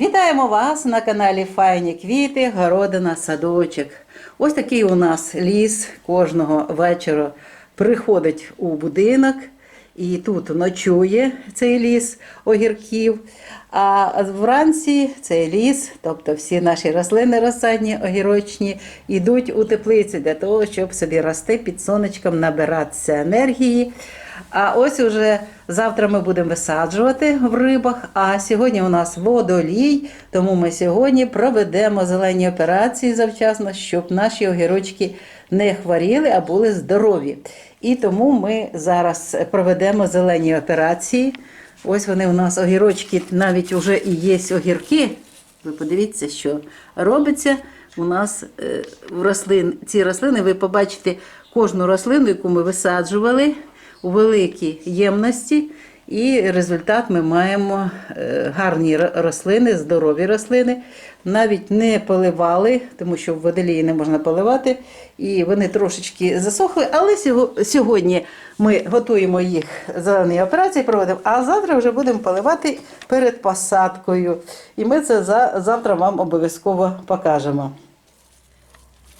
Вітаємо вас на каналі Файні квіти, городина, садочок. Ось такий у нас ліс кожного вечора приходить у будинок і тут ночує цей ліс огірків. А вранці цей ліс, тобто всі наші рослини розсадні, огірочні, йдуть у теплиці для того, щоб собі рости під сонечком, набиратися енергії. А ось уже завтра ми будемо висаджувати в рибах. А сьогодні у нас водолій, тому ми сьогодні проведемо зелені операції завчасно, щоб наші огірочки не хворіли, а були здорові. І тому ми зараз проведемо зелені операції. Ось вони у нас огірочки, навіть вже і є огірки. Ви подивіться, що робиться у нас е, в рослин. Ці рослини, ви побачите кожну рослину, яку ми висаджували у великій ємності. І результат ми маємо е, гарні рослини, здорові рослини. Навіть не поливали, тому що в водолії не можна поливати. І вони трошечки засохли. Але сьогодні ми готуємо їх зелені операції, проводимо, а завтра вже будемо поливати перед посадкою. І ми це за- завтра вам обов'язково покажемо.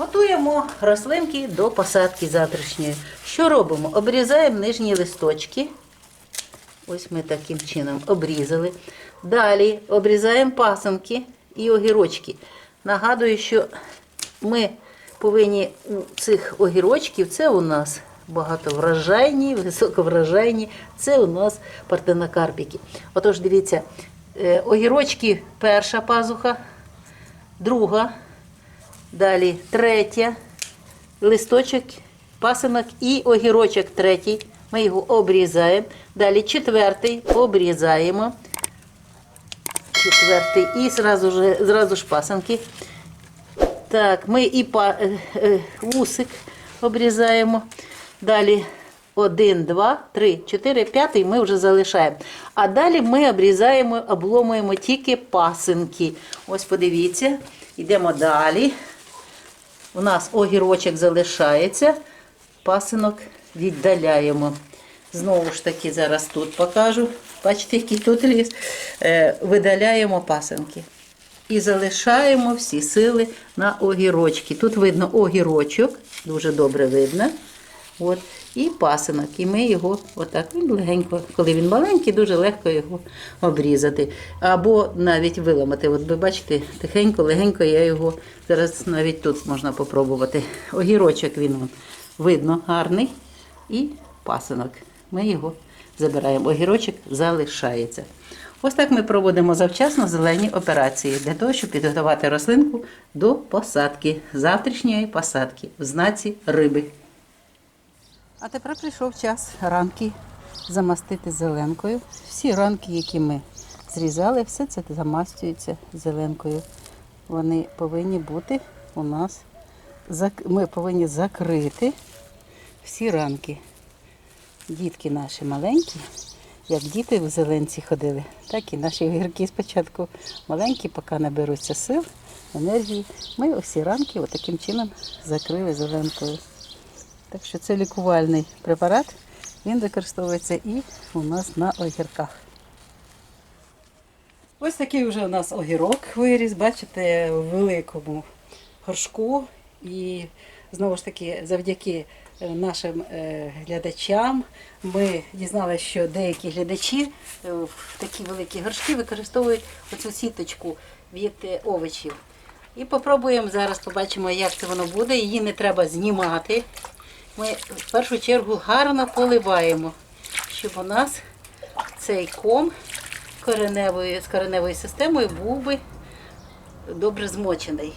Готуємо рослинки до посадки завтрашньої. Що робимо? Обрізаємо нижні листочки. Ось ми таким чином обрізали. Далі обрізаємо пасанки і огірочки. Нагадую, що ми повинні у цих огірочків, це у нас багатовражайні, високовражайні, це у нас партенокарпіки. Отож, дивіться, е, огірочки перша пазуха, друга, далі третя, листочок, пасинок і огірочок третій. Ми його обрізаємо. Далі четвертий обрізаємо. Четвертий і зразу ж, зразу ж пасанки. Так, ми і па, е, е, вусик обрізаємо. Далі один, два, три, чотири, п'ятий ми вже залишаємо. А далі ми обрізаємо, обломуємо тільки пасинки. Ось подивіться, йдемо далі. У нас огірочок залишається, пасинок віддаляємо. Знову ж таки, зараз тут покажу. Бачите, який тут ліс. Е, видаляємо пасинки. І залишаємо всі сили на огірочки. Тут видно огірочок, дуже добре видно. От, і пасинок. І ми його отак він легенько, коли він маленький, дуже легко його обрізати. Або навіть виламати. От ви бачите, тихенько, легенько я його зараз навіть тут можна попробувати. Огірочок він видно гарний. І пасинок. Ми його забираємо. Огірочок залишається. Ось так ми проводимо завчасно зелені операції для того, щоб підготувати рослинку до посадки, завтрашньої посадки в знаці риби. А тепер прийшов час ранки замастити зеленкою. Всі ранки, які ми зрізали, все це замастюється зеленкою. Вони повинні бути у нас, ми повинні закрити всі ранки. Дітки наші маленькі, як діти в зеленці ходили, так і наші огірки спочатку маленькі, поки наберуться сил, енергії. Ми усі ранки отаким чином закрили зеленкою. Так що це лікувальний препарат, він використовується і у нас на огірках. Ось такий вже у нас огірок виріс, бачите, в великому горшку. І знову ж таки, завдяки е, нашим е, глядачам ми дізналися, що деякі глядачі е, в такі великі горшки використовують оцю сіточку від овочів. І попробуємо зараз, побачимо, як це воно буде. Її не треба знімати. Ми в першу чергу гарно поливаємо, щоб у нас цей ком кореневої, з кореневою системою був би добре змочений.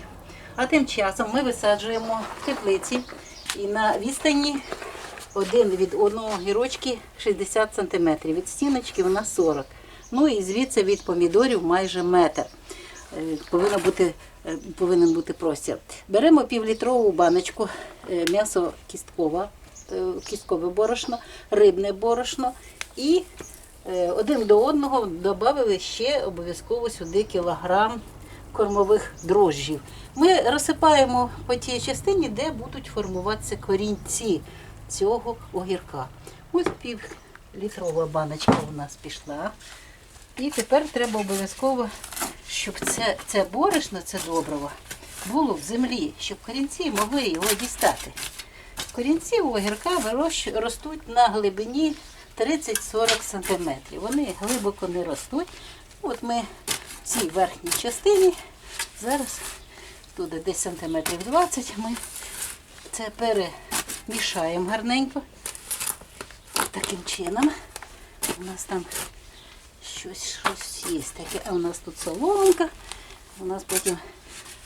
А тим часом ми висаджуємо в теплиці і на відстані один від одного гірочки 60 см. Від стіночки нас 40 Ну і звідси від помідорів майже метр. Е, Повинно бути, повинен бути простір. Беремо півлітрову баночку е, м'ясо кісткове, е, кісткове борошно, рибне борошно і е, один до одного додали ще обов'язково сюди кілограм кормових дрожжів. Ми розсипаємо по тій частині, де будуть формуватися корінці цього огірка. Ось пів літрова баночка у нас пішла. І тепер треба обов'язково, щоб це, це борошно, це добриво, було в землі, щоб корінці могли його дістати. Корінці у огірка ростуть на глибині 30-40 см. Вони глибоко не ростуть. От ми в цій верхній частині зараз туди десь сантиметрів 20 ми це перемішаємо гарненько. Таким чином. У нас там щось, щось є таке. А у нас тут соломка. У нас потім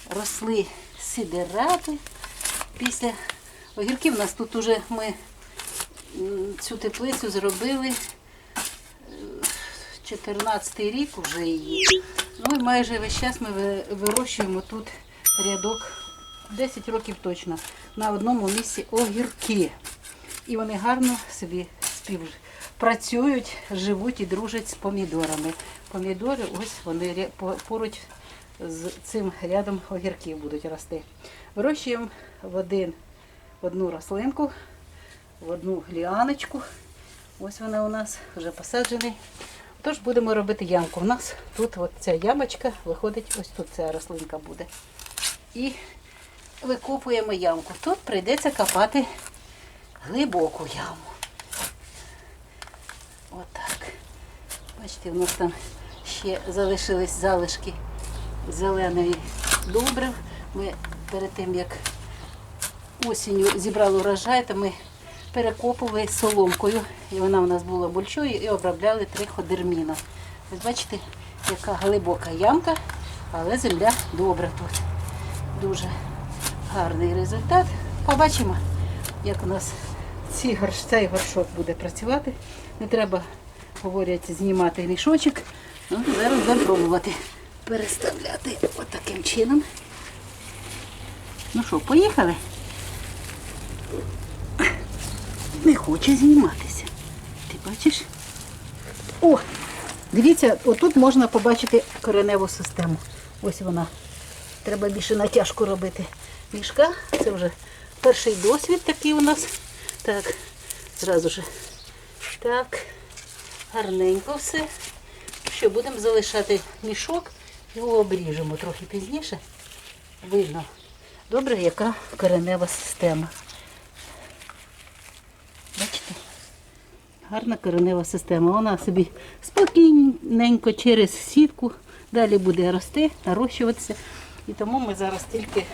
росли сидирати. Після огірків у нас тут уже ми цю теплицю зробили. 14 рік вже її. Ну і майже весь час ми вирощуємо тут рядок 10 років точно на одному місці огірки. І вони гарно собі співпрацюють, живуть і дружать з помідорами. Помідори, ось вони поруч з цим рядом огірків будуть рости. Вирощуємо в один, в одну рослинку, в одну ліаночку. Ось вона у нас вже посаджений. Тож будемо робити ямку. У нас тут от ця ямочка виходить, ось тут ця рослинка буде. І викопуємо ямку. Тут прийдеться копати глибоку яму. Отак. Бачите, у нас там ще залишились залишки зеленої добрив. Ми перед тим, як осінню зібрали урожай, то ми перекопували соломкою. І вона у нас була большою і обробляли триходерміном. Ви бачите, яка глибока ямка, але земля добра тут. Дуже гарний результат. Побачимо, як у нас цей горшок буде працювати. Не треба, говорять, знімати мішочок. Ну, зараз будемо пробувати переставляти отаким чином. Ну що, поїхали? Не хоче зніматися. Ти бачиш? О! Дивіться, отут можна побачити кореневу систему. Ось вона. Треба більше натяжку робити. Мішка. Це вже перший досвід такий у нас. Так, зразу ж. Так, гарненько все. Що, будемо залишати мішок, його обріжемо трохи пізніше. Видно. Добре, яка коренева система. Бачите? Гарна коренева система. Вона собі спокійненько через сітку далі буде рости, нарощуватися. І тому ми зараз тільки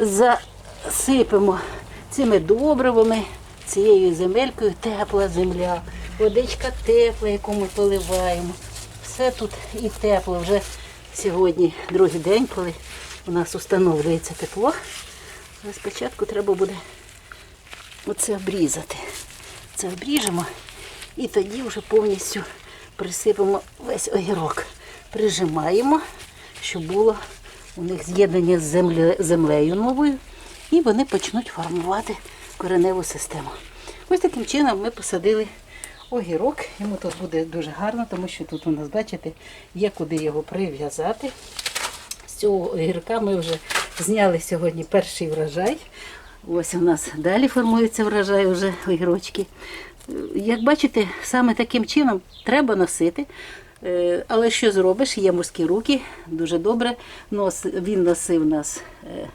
засипемо цими добривами, цією земелькою, тепла земля, водичка тепла, яку ми поливаємо. Все тут і тепло. Вже сьогодні другий день, коли у нас встановлюється тепло. Але спочатку треба буде оце обрізати. Це обріжемо і тоді вже повністю присипемо весь огірок. Прижимаємо, щоб було у них з'єднання з земле- землею новою, і вони почнуть формувати кореневу систему. Ось таким чином ми посадили огірок. Йому тут буде дуже гарно, тому що тут у нас, бачите, є куди його прив'язати. З цього огірка ми вже зняли сьогодні перший врожай. Ось у нас далі формується врожай вже огірочки. Е, Як бачите, саме таким чином треба носити. Е, Але що зробиш? Є морські руки, дуже добре. Нос, він носив нас, е,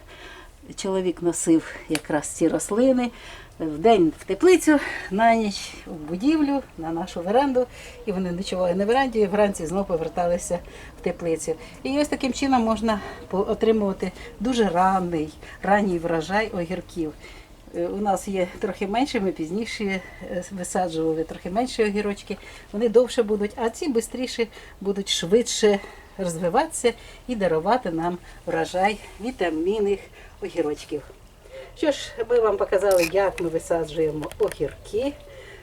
чоловік носив якраз ці рослини. Вдень в теплицю, на ніч в будівлю, на нашу веранду. І вони ночували на веранді, і вранці знову поверталися в теплицю. І ось таким чином можна отримувати дуже ранний, ранній врожай огірків. Е, У нас є трохи менше, ми пізніше е, висаджували трохи менші огірочки. Вони довше будуть, а ці швидше будуть швидше розвиватися і дарувати нам врожай вітамінних огірочків. Що ж, ми вам показали, як ми висаджуємо огірки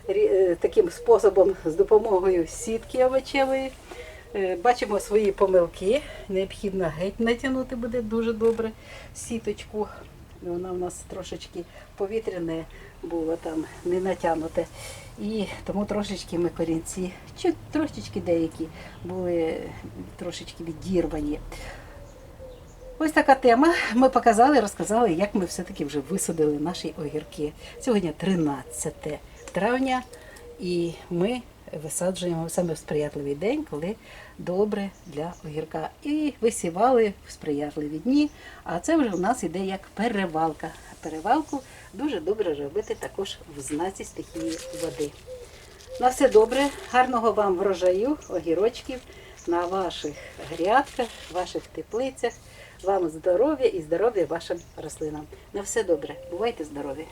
е, таким способом з допомогою сітки овочевої. Е, Бачимо свої помилки. Необхідно геть натягнути буде дуже добре сіточку. Вона у нас трошечки повітряне було там, не натягнуте. І тому трошечки ми корінці, чи трошечки деякі були трошечки відірвані. Ось така тема. Ми показали, розказали, як ми все-таки вже висадили наші огірки. Сьогодні 13 травня, і ми висаджуємо саме в сприятливий день, коли добре для огірка. І висівали в сприятливі дні. А це вже у нас іде як перевалка. Перевалку дуже добре робити також в знаці стихії води. На все добре, гарного вам врожаю, огірочків на ваших грядках, ваших теплицях. Вам здоров'я і здоров'я вашим рослинам. На все добре. Бувайте здорові!